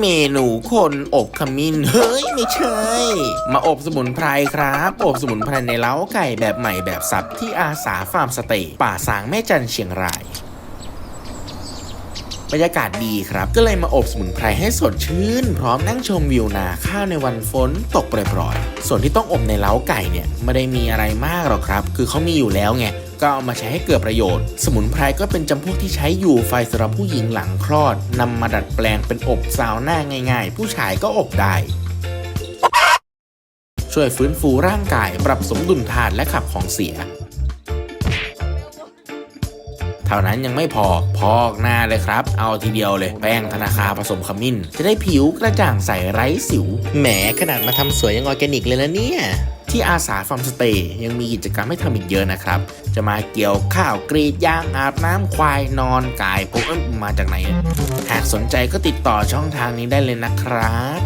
เมนูคนอบขมิ้นเฮ้ยไม่ใช่ มาอบสมุนไพรครับ อบสมุนไพรในเล้าไก่แบบใหม่แบบสับที่อาสาฟาร์มสเตย์ป่าสางแม่จันเชียงรายบรรยากาศดีครับ ก็เลยมาอบสมุนไพรให้สดชื่น พร้อมนั่งชมวิวนาข้าวในวันฝนตกโปรยๆส่วนที่ต้องอบในเล้าไก่เนี่ยไม่ได้มีอะไรมากหรอกครับ คือเขามีอยู่แล้วไง ก็เอามาใช้ให้เกิดประโยชน์ สมุนไพรก็เป็นจำพวกที่ใช้อยู่ไฟสำหรับผู้หญิงหลังคลอดนำมาดัดแปลงเป็นอบซาวน่าง่าย ๆ ผู้ชายก็อบได้ช่วยฟื้นฟูร่างกายปรับสมดุลธาตุและขับของเสีย เท่านั้นยังไม่พอ พอกหน้าเลยครับ เอาทีเดียวเลย แป้งธนาคารผสมขมิ้น จะได้ผิวกระจ่างใสไร้สิว แหมขนาดมาทำสวยยังออร์แกนิกเลยนะเนี่ย ที่อาสาฟาร์มสเตย์ยังมีกิจกรรมให้ทำอีกเยอะนะครับ จะมาเกี่ยวข้าวกรีดยางอาบน้ำควายนอนกายผมเอ้ยมาจากไหน หากสนใจก็ติดต่อช่องทางนี้ได้เลยนะครับ